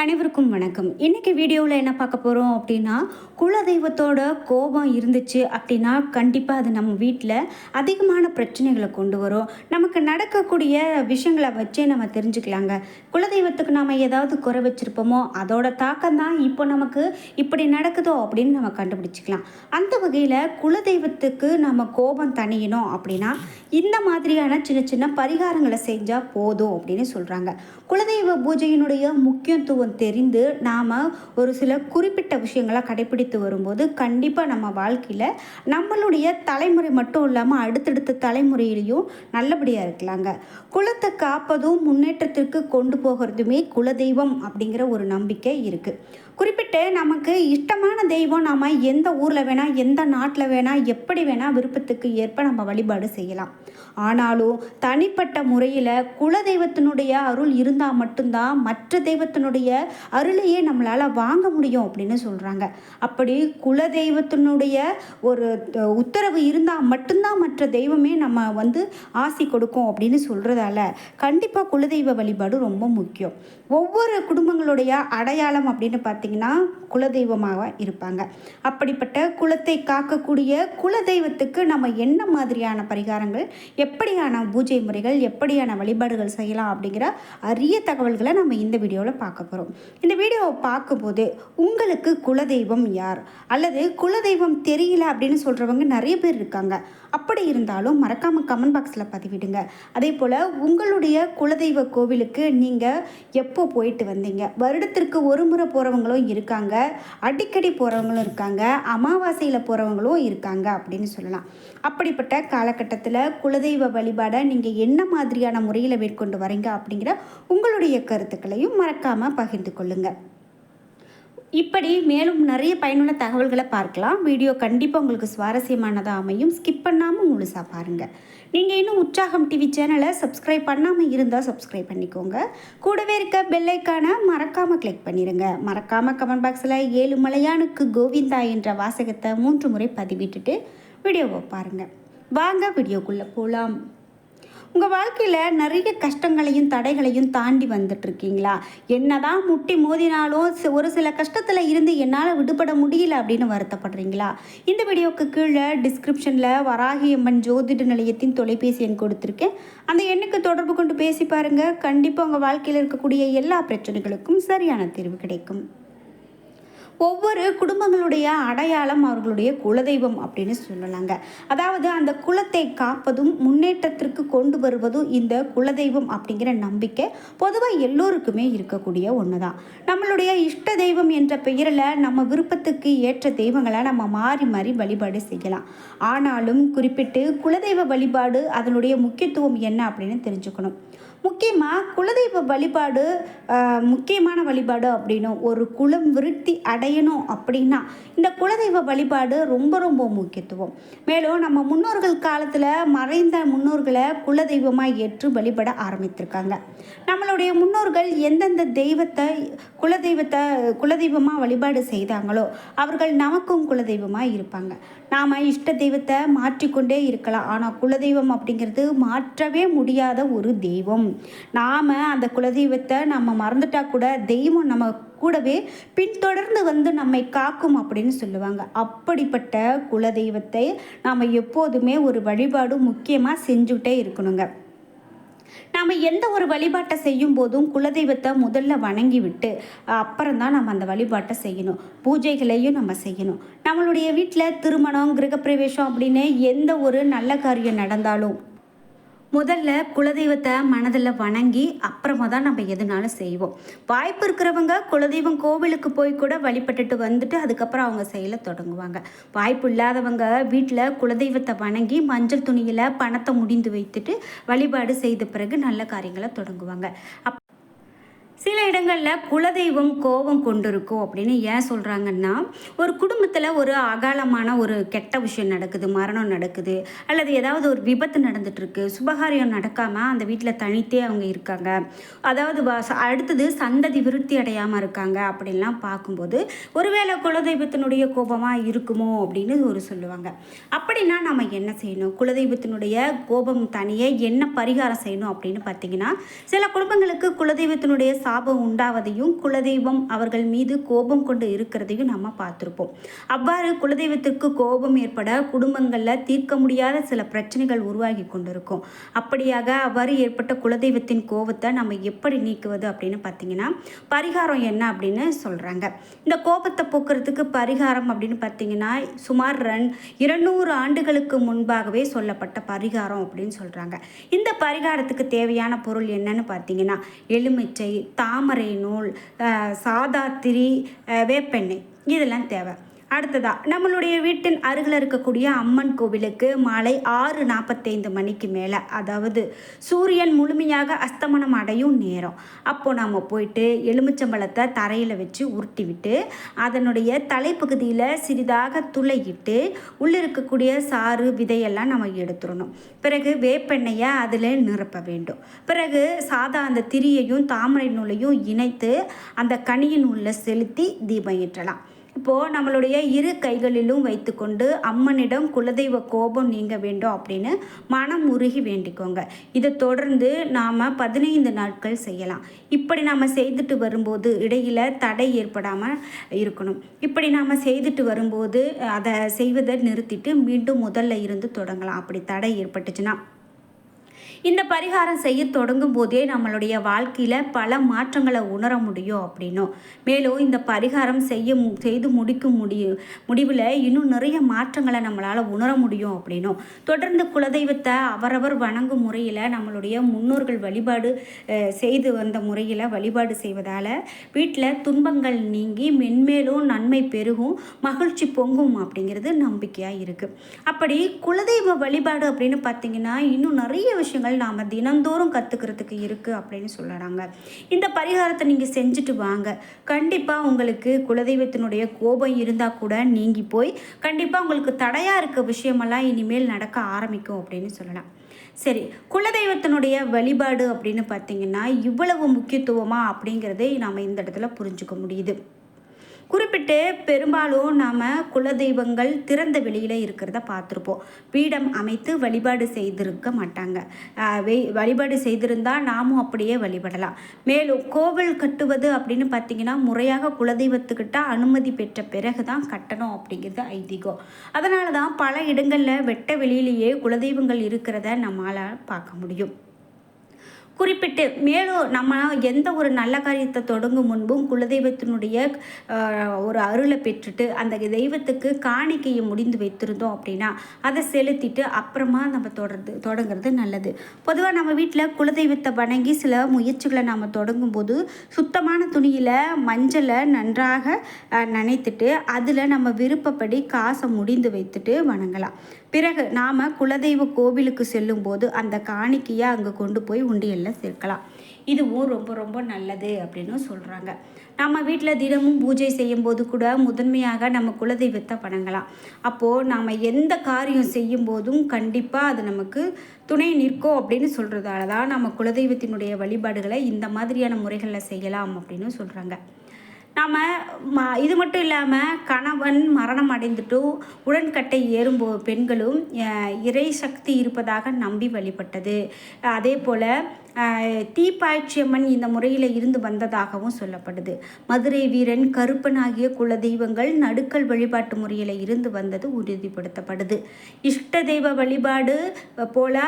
அனைவருக்கும் வணக்கம். இன்றைக்கி வீடியோவில் என்ன பார்க்க போகிறோம் அப்படின்னா குலதெய்வத்தோட கோபம் இருந்துச்சு அப்படின்னா கண்டிப்பாக அது நம்ம வீட்டில் அதிகமான பிரச்சனைகளை கொண்டு வரும். நமக்கு நடக்கக்கூடிய விஷயங்களை வச்சே நம்ம தெரிஞ்சுக்கலாங்க. குலதெய்வத்துக்கு நாம் ஏதாவது குறை வச்சுருப்போமோ அதோட தாக்கம் தான் இப்போ நமக்கு இப்படி நடக்குதோ அப்படின்னு நம்ம கண்டுபிடிச்சிக்கலாம். அந்த வகையில் குலதெய்வத்துக்கு நம்ம கோபம் தணியணும் அப்படின்னா இந்த மாதிரியான சின்ன சின்ன பரிகாரங்களை செஞ்சால் போதும் அப்படின்னு சொல்கிறாங்க குலதெய்வ பூஜையினுடைய முக்கியத்துவம் தெரிந்து நாம் ஒரு சில குறிப்பிட்ட விஷயங்களை கடைபிடித்து வரும்போது கண்டிப்பாக நம்ம வாழ்க்கையில் நம்மளுடைய தலைமுறை மட்டும் இல்லாமல் அடுத்தடுத்த தலைமுறையிலையும் நல்லபடியாக இருக்கலாங்க. குலத்தை காப்பதும் முன்னேற்றத்திற்கு கொண்டு போகிறதுமே குலதெய்வம் அப்படிங்கிற ஒரு நம்பிக்கை இருக்குது குறிப்பிட்டு நமக்கு இஷ்டமான தெய்வம் நாம் எந்த ஊரில் வேணால் எந்த நாட்டில் வேணால் எப்படி வேணால் விருப்பத்துக்கு ஏற்ப நம்ம வழிபாடு செய்யலாம். ஆனாலும் தனிப்பட்ட முறையில் குலதெய்வத்தினுடைய அருள் இருந்தால் மட்டும்தான் மற்ற தெய்வத்தினுடைய அருளையே நம்மளால் வாங்க முடியும் அப்படின்னு சொல்கிறாங்க அப்படி குலதெய்வத்தினுடைய ஒரு உத்தரவு இருந்தால் மட்டும்தான் மற்ற தெய்வமே நம்ம வந்து ஆசி கொடுக்கும் அப்படின்னு சொல்கிறதால கண்டிப்பாக குலதெய்வ வழிபாடு ரொம்ப முக்கியம். ஒவ்வொரு குடும்பங்களுடைய அடையாளம் அப்படின்னு பார்த்தீங்கன்னா குலதெய்வமாக இருப்பாங்க. அப்படிப்பட்ட குலத்தை காக்கக்கூடிய குலதெய்வத்துக்கு நம்ம என்ன மாதிரியான பரிகாரங்கள் எப்படியான பூஜை முறைகள் எப்படியான வழிபாடுகள் செய்யலாம் அப்படிங்கிற அரிய தகவல்களை நம்ம இந்த வீடியோவில் பார்க்க போகிறோம் இந்த வீடியோவை பார்க்கும்போது உங்களுக்கு குலதெய்வம் யார்? அல்லது குலதெய்வம் தெரியல அப்படின்னு சொல்கிறவங்க நிறைய பேர் இருக்காங்க. அப்படி இருந்தாலும் மறக்காமல் கமெண்ட் பாக்ஸில் பதிவிடுங்க. அதே போல் உங்களுடைய குலதெய்வ கோவிலுக்கு நீங்கள் எப்போ போயிட்டு வந்தீங்க? வருடத்திற்கு ஒரு முறை போகிறவங்களும் இருக்காங்க. அடிக்கடி போகிறவங்களும் இருக்காங்க. அமாவாசையில் போகிறவங்களும் இருக்காங்க அப்படின்னு சொல்லலாம். அப்படிப்பட்ட காலகட்டத்தில் குலதெய்வ வழிபாடை நீங்கள் என்ன மாதிரியான முறையில் மேற்கொண்டு வரீங்க அப்படிங்கிற உங்களுடைய கருத்துக்களையும் மறக்காமல் பகிர்ந்து கொள்ளுங்கள் இப்படி மேலும் நிறைய பயனுள்ள தகவல்களை பார்க்கலாம். வீடியோ கண்டிப்பாக உங்களுக்கு சுவாரஸ்யமானதாக அமையும். ஸ்கிப் பண்ணாமல் முழுசாக பாருங்கள் நீங்கள் இன்னும் உற்சாகம் டிவி சேனலை சப்ஸ்கிரைப் பண்ணாமல் இருந்தால் சப்ஸ்கிரைப் பண்ணிக்கோங்க. கூடவே இருக்க பெல்லைக்கான மறக்காமல் கிளிக் பண்ணிடுங்க மறக்காமல் கமெண்ட் பாக்ஸில் ஏழு மலையானுக்கு கோவிந்தா என்ற வாசகத்தை மூன்று முறை பதிவிட்டுட்டு வீடியோவை பாருங்கள் வாங்க வீடியோக்குள்ளே போகலாம் உங்கள் வாழ்க்கையில் நிறைய கஷ்டங்களையும் தடைகளையும் தாண்டி வந்துட்டு என்ன தான் முட்டி மோதினாலும் ஒரு சில கஷ்டத்தில் இருந்து என்னால் விடுபட முடியல அப்படின்னு வருத்தப்படுறீங்களா? இந்த வீடியோவுக்கு கீழே டிஸ்கிரிப்ஷனில் வராகியம்மன் ஜோதிட நிலையத்தின் தொலைபேசி எண் கொடுத்துருக்கேன். அந்த எண்ணுக்கு தொடர்பு கொண்டு பேசி பாருங்கள் கண்டிப்பாக உங்கள் வாழ்க்கையில் இருக்கக்கூடிய எல்லா பிரச்சனைகளுக்கும் சரியான தீர்வு கிடைக்கும். ஒவ்வொரு குடும்பங்களுடைய அடையாளம் அவர்களுடைய குலதெய்வம் அப்படின்னு சொல்லலாங்க. அதாவது அந்த குலத்தை காப்பதும் முன்னேற்றத்திற்கு கொண்டு வருவதும் இந்த குலதெய்வம் அப்படிங்கிற நம்பிக்கை பொதுவாக எல்லோருக்குமே இருக்கக்கூடிய ஒன்று தான் நம்மளுடைய இஷ்ட தெய்வம் என்ற பெயரில் நம்ம விருப்பத்துக்கு ஏற்ற தெய்வங்களை நம்ம மாறி மாறி வழிபாடு செய்யலாம். ஆனாலும் குறிப்பிட்டு குலதெய்வ வழிபாடு அதனுடைய முக்கியத்துவம் என்ன அப்படின்னு தெரிஞ்சுக்கணும். முக்கியமாக குலதெய்வ வழிபாடு முக்கியமான வழிபாடு அப்படின்னும் ஒரு குலம் விருத்தி அடையணும் அப்படின்னா இந்த குலதெய்வ வழிபாடு ரொம்ப ரொம்ப முக்கியத்துவம். மேலும் நம்ம முன்னோர்கள் காலத்தில் மறைந்த முன்னோர்களை குலதெய்வமாக ஏற்று வழிபட ஆரம்பித்திருக்காங்க. நம்மளுடைய முன்னோர்கள் எந்தெந்த தெய்வத்தை குலதெய்வத்தை குலதெய்வமாக வழிபாடு செய்தாங்களோ அவர்கள் நமக்கும் குலதெய்வமாக இருப்பாங்க. நாம் இஷ்ட தெய்வத்தை மாற்றிக்கொண்டே இருக்கலாம். ஆனால் குலதெய்வம் அப்படிங்கிறது மாற்றவே முடியாத ஒரு தெய்வம். நாம் அந்த குலதெய்வத்தை நம்ம மறந்துட்டா கூட தெய்வம் நம்ம கூடவே பின்தொடர்ந்து வந்து நம்மை காக்கும் அப்படின்னு சொல்லுவாங்க. அப்படிப்பட்ட குலதெய்வத்தை நாம் எப்போதுமே ஒரு வழிபாடு முக்கியமாக செஞ்சுக்கிட்டே இருக்கணுங்க. நாம் எந்த ஒரு வழிபாட்டை செய்யும் போதும் குலதெய்வத்தை முதல்ல வணங்கி விட்டு அப்புறம் தான் நம்ம அந்த வழிபாட்டை செய்யணும். பூஜைகளையும் நம்ம செய்யணும். நம்மளுடைய வீட்டில் திருமணம் கிரகப்பிரவேசம் அப்படின்னு எந்த ஒரு நல்ல காரியம் நடந்தாலும் முதல்ல குலதெய்வத்தை மனதில் வணங்கி அப்புறமா தான் நம்ம எதுனாலும் செய்வோம். வாய்ப்பு இருக்கிறவங்க குலதெய்வம் கோவிலுக்கு போய் கூட வழிபட்டுட்டு வந்துட்டு அதுக்கப்புறம் அவங்க செயலை தொடங்குவாங்க. வாய்ப்பு இல்லாதவங்க வீட்டில் குலதெய்வத்தை வணங்கி மஞ்சள் துணியில் பணத்தை முடிந்து வைத்துட்டு வழிபாடு செய்த பிறகு நல்ல காரியங்களை தொடங்குவாங்க. அப் சில இடங்களில் குலதெய்வம் கோபம் கொண்டிருக்கும் அப்படின்னு ஏன் சொல்கிறாங்கன்னா ஒரு குடும்பத்தில் ஒரு அகாலமான ஒரு கெட்ட விஷயம் நடக்குது மரணம் நடக்குது அல்லது ஏதாவது ஒரு விபத்து நடந்துட்டுருக்கு சுபகாரியம் நடக்காமல் அந்த வீட்டில் தனித்தே அவங்க இருக்காங்க. அதாவது அடுத்தது சந்ததி விருத்தி அடையாமல் இருக்காங்க அப்படின்லாம் பார்க்கும்போது ஒருவேளை குலதெய்வத்தினுடைய கோபமாக இருக்குமோ அப்படின்னு ஒரு சொல்லுவாங்க. அப்படின்னா நம்ம என்ன செய்யணும்? குலதெய்வத்தினுடைய கோபம் தனியே என்ன பரிகாரம் செய்யணும் அப்படின்னு பார்த்தீங்கன்னா சில குடும்பங்களுக்கு குலதெய்வத்தினுடைய சாபம் உண்டாவதையும் குலதெய்வம் அவர்கள் மீது கோபம் கொண்டு இருக்கிறதையும் நம்ம பார்த்துருப்போம். அவ்வாறு குலதெய்வத்திற்கு கோபம் ஏற்பட குடும்பங்களில் தீர்க்க முடியாத சில பிரச்சனைகள் உருவாகி கொண்டிருக்கும். அப்படியாக அவ்வாறு ஏற்பட்ட குலதெய்வத்தின் கோபத்தை நம்ம எப்படி நீக்குவது அப்படின்னு பார்த்தீங்கன்னா பரிகாரம் என்ன அப்படின்னு சொல்கிறாங்க இந்த கோபத்தை போக்குறதுக்கு பரிகாரம் அப்படின்னு பார்த்தீங்கன்னா சுமார் ரன் இருநூறு ஆண்டுகளுக்கு முன்பாகவே சொல்லப்பட்ட பரிகாரம் அப்படின்னு சொல்கிறாங்க இந்த பரிகாரத்துக்கு தேவையான பொருள் என்னன்னு பார்த்தீங்கன்னா எலுமிச்சை தாமரை நூல் சாதாத்திரி வேப்பெண்ணெய். இதெல்லாம் தேவை. அடுத்ததா நம்மளுடைய வீட்டின் அருகில் இருக்கக்கூடிய அம்மன் கோவிலுக்கு மாலை ஆறு நாற்பத்தைந்து மணிக்கு மேலே அதாவது சூரியன் முழுமையாக அஸ்தமனம் அடையும் நேரம். அப்போது நாம் போயிட்டு எலுமிச்சம்பழத்தை தரையில் வச்சு உருட்டி விட்டு அதனுடைய தலைப்பகுதியில் சிறிதாக துளையிட்டு உள்ளே இருக்கக்கூடிய சாறு விதையெல்லாம் நம்ம எடுத்துடணும். பிறகு வேப்பெண்ணெயை அதில் நிரப்ப வேண்டும். பிறகு சாதா அந்த திரியையும் தாமரை நூலையும் இணைத்து அந்த கனியின் உள்ள செலுத்தி தீபம் ஏற்றலாம். இப்போது நம்மளுடைய இரு கைகளிலும் வைத்துக்கொண்டு அம்மனிடம் குலதெய்வ கோபம் நீங்க வேண்டும் அப்படின்னு மனம் உருகி வேண்டிக்கோங்க. இதை தொடர்ந்து நாம் பதினைந்து நாட்கள் செய்யலாம். இப்படி நாம் செய்துட்டு வரும்போது இடையில் தடை ஏற்படாமல் இருக்கணும். இப்படி நாம் செய்துட்டு வரும்போது அதை செய்வதை நிறுத்திட்டு மீண்டும் முதல்ல இருந்து தொடங்கலாம். அப்படி தடை ஏற்பட்டுச்சுன்னா இந்த பரிகாரம் செய்ய தொடங்கும் போதே நம்மளுடைய வாழ்க்கையில் பல மாற்றங்களை உணர முடியும் அப்படின்னும். மேலும் இந்த பரிகாரம் செய்ய மு- செய்து முடிக்கும் முடியும் முடிவில் இன்னும் நிறைய மாற்றங்களை நம்மளால் உணர முடியும் அப்படின்னும். தொடர்ந்து குலதெய்வத்தை அவரவர் வணங்கும் முறையில் நம்மளுடைய முன்னோர்கள் வழிபாடு செய்து வந்த முறையில் வழிபாடு செய்வதால் வீட்டில் துன்பங்கள் நீங்கி மென்மேலும் நன்மை பெருகும் மகிழ்ச்சி பொங்கும் அப்படிங்கிறது நம்பிக்கையாக இருக்குது அப்படி குலதெய்வ வழிபாடு அப்படின்னு பார்த்தீங்கன்னா இன்னும் நிறைய விஷயங்கள் நாம் தினந்தோறும் கற்றுக்கிறதுக்கு இருக்குது அப்படின்னு சொல்லுறாங்க இந்த பரிகாரத்தை நீங்கள் செஞ்சுட்டு வாங்க. கண்டிப்பாக உங்களுக்கு குலதெய்வத்தினுடைய கோபம் இருந்தால் கூட நீங்கி போய் கண்டிப்பாக உங்களுக்கு தடையாக இருக்க விஷயமெல்லாம் இனிமேல் நடக்க ஆரம்பிக்கும் அப்படின்னு சொல்லலாம். சரி குலதெய்வத்தினுடைய வழிபாடு அப்படின்னு பார்த்தீங்கன்னா இவ்வளவு முக்கியத்துவமாக அப்படிங்கிறதை நாம் இந்த இடத்துல புரிஞ்சுக்க முடியுது. குறிப்பிட்டு பெரும்பாலும் நாம் குலதெய்வங்கள் திறந்த வெளியில் இருக்கிறத பார்த்துருப்போம். பீடம் அமைத்து வழிபாடு செய்திருக்க மாட்டாங்க. வெ- வழிபாடு செய்திருந்தால் நாமும் அப்படியே வழிபடலாம். மேலும் கோவில் கட்டுவது அப்படின்னு பார்த்தீங்கன்னா முறையாக குலதெய்வத்துக்கிட்ட அனுமதி பெற்ற பிறகு தான் கட்டணும் அப்படிங்கிறது ஐதீகம். அதனால தான் பல இடங்களில் வெட்ட வெளியிலேயே குலதெய்வங்கள் இருக்கிறத நம்மளால் பார்க்க முடியும். குறிப்பிட்டு மேலும் நம்ம எந்த ஒரு நல்ல காரியத்தை தொடங்கும் முன்பும் குலதெய்வத்தினுடைய ஒரு அருளை பெற்றுட்டு அந்த தெய்வத்துக்கு காணிக்கையை முடிந்து வைத்திருந்தோம் அப்படின்னா அதை செலுத்திட்டு அப்புறமா நம்ம தொடர்ந்து தொடங்குறது நல்லது. பொதுவாக நம்ம வீட்டில் குலதெய்வத்தை வணங்கி சில முயற்சிகளை நாம் தொடங்கும்போது சுத்தமான துணியில் மஞ்சளை நன்றாக நினைத்துட்டு நனைத்துட்டு அதில் நம்ம விருப்பப்படி காசை முடிந்து வைத்துட்டு வணங்கலாம். பிறகு நாம் குலதெய்வ கோவிலுக்கு செல்லும்போது அந்த காணிக்கையை அங்கே கொண்டு போய் உண்டியலில் சேர்க்கலாம். இதுவும் ரொம்ப ரொம்ப நல்லது அப்படின்னு சொல்கிறாங்க நம்ம வீட்டில் தினமும் பூஜை செய்யும்போது கூட முதன்மையாக நம்ம குலதெய்வத்தை வணங்கலாம். அப்போது நாம் எந்த காரியம் செய்யும் போதும் கண்டிப்பாக அது நமக்கு துணை நிற்கும் அப்படின்னு சொல்கிறதால தான் நம்ம குலதெய்வத்தினுடைய வழிபாடுகளை இந்த மாதிரியான முறைகளில் செய்யலாம் அப்படின்னு சொல்கிறாங்க நாம் ம இது மட்டும் இல்லாமல் கணவன் மரணம் அடைந்துட்டும் உடன்கட்டை ஏறும் பெண்களும் இறை சக்தி இருப்பதாக நம்பி வழிபட்டது. அதே போல் தீப்பாய்ச்சியம்மன் இந்த முறையில் இருந்து வந்ததாகவும் சொல்லப்படுது. மதுரை வீரன் கருப்பன் ஆகிய குலதெய்வங்கள் நடுக்கல் வழிபாட்டு முறையில் இருந்து வந்தது உறுதிப்படுத்தப்படுது. இஷ்ட தெய்வ வழிபாடு போல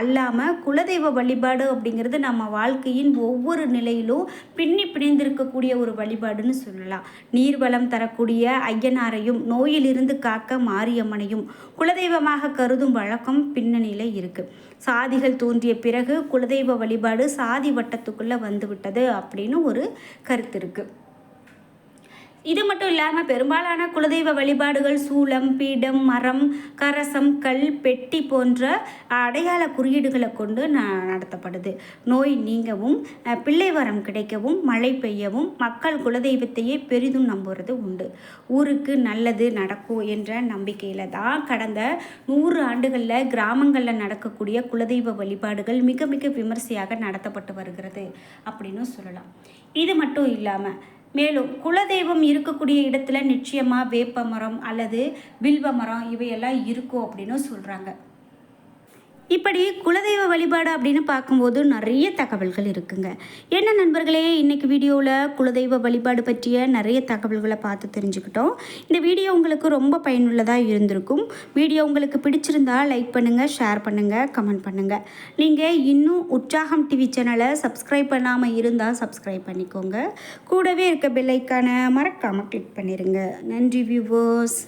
அல்லாமல் குலதெய்வ வழிபாடு அப்படிங்கிறது நம்ம வாழ்க்கையின் ஒவ்வொரு நிலையிலும் பின்னி பிணைந்திருக்கக்கூடிய ஒரு வழிபாடுன்னு சொல்லலாம். நீர்வளம் தரக்கூடிய ஐயனாரையும் நோயிலிருந்து காக்க மாரியம்மனையும் குலதெய்வமாக கருதும் வழக்கம் பின்னணியில் இருக்குது சாதிகள் தோன்றிய பிறகு குலதெய்வ வழிபாடு சாதி வட்டத்துக்குள்ளே வந்துவிட்டது அப்படின்னு ஒரு கருத்து இருக்குது இது மட்டும் இல்லாமல் பெரும்பாலான குலதெய்வ வழிபாடுகள் சூலம் பீடம் மரம் கரசம் கல் பெட்டி போன்ற அடையாள குறியீடுகளை கொண்டு ந நடத்தப்படுது. நோய் நீங்கவும் பிள்ளை வரம் கிடைக்கவும் மழை பெய்யவும் மக்கள் குலதெய்வத்தையே பெரிதும் நம்புறது உண்டு. ஊருக்கு நல்லது நடக்கும் என்ற நம்பிக்கையில் தான் கடந்த நூறு ஆண்டுகளில் கிராமங்களில் நடக்கக்கூடிய குலதெய்வ வழிபாடுகள் மிக மிக விமர்சையாக நடத்தப்பட்டு வருகிறது அப்படின்னு சொல்லலாம். இது மட்டும் இல்லாமல் மேலும் குலதெய்வம் இருக்கக்கூடிய இடத்துல நிச்சயமாக வேப்ப மரம் அல்லது வில்வ மரம் இவையெல்லாம் இருக்கும் அப்படின்னு சொல்கிறாங்க இப்படி குலதெய்வ வழிபாடு அப்படின்னு பார்க்கும்போது நிறைய தகவல்கள் இருக்குங்க. என்ன நண்பர்களே இன்னைக்கு வீடியோவில் குலதெய்வ வழிபாடு பற்றிய நிறைய தகவல்களை பார்த்து தெரிஞ்சுக்கிட்டோம். இந்த வீடியோ உங்களுக்கு ரொம்ப பயனுள்ளதாக இருந்திருக்கும். வீடியோ உங்களுக்கு பிடிச்சிருந்தா லைக் பண்ணுங்கள் ஷேர் பண்ணுங்கள் கமெண்ட் பண்ணுங்கள் நீங்கள் இன்னும் உற்சாகம் டிவி சேனலை சப்ஸ்கிரைப் பண்ணாமல் இருந்தால் சப்ஸ்கிரைப் பண்ணிக்கோங்க. கூடவே இருக்க பெல்லைக்கான மறக்காமல் கிளிக் பண்ணிடுங்க நன்றி வியூவர்ஸ்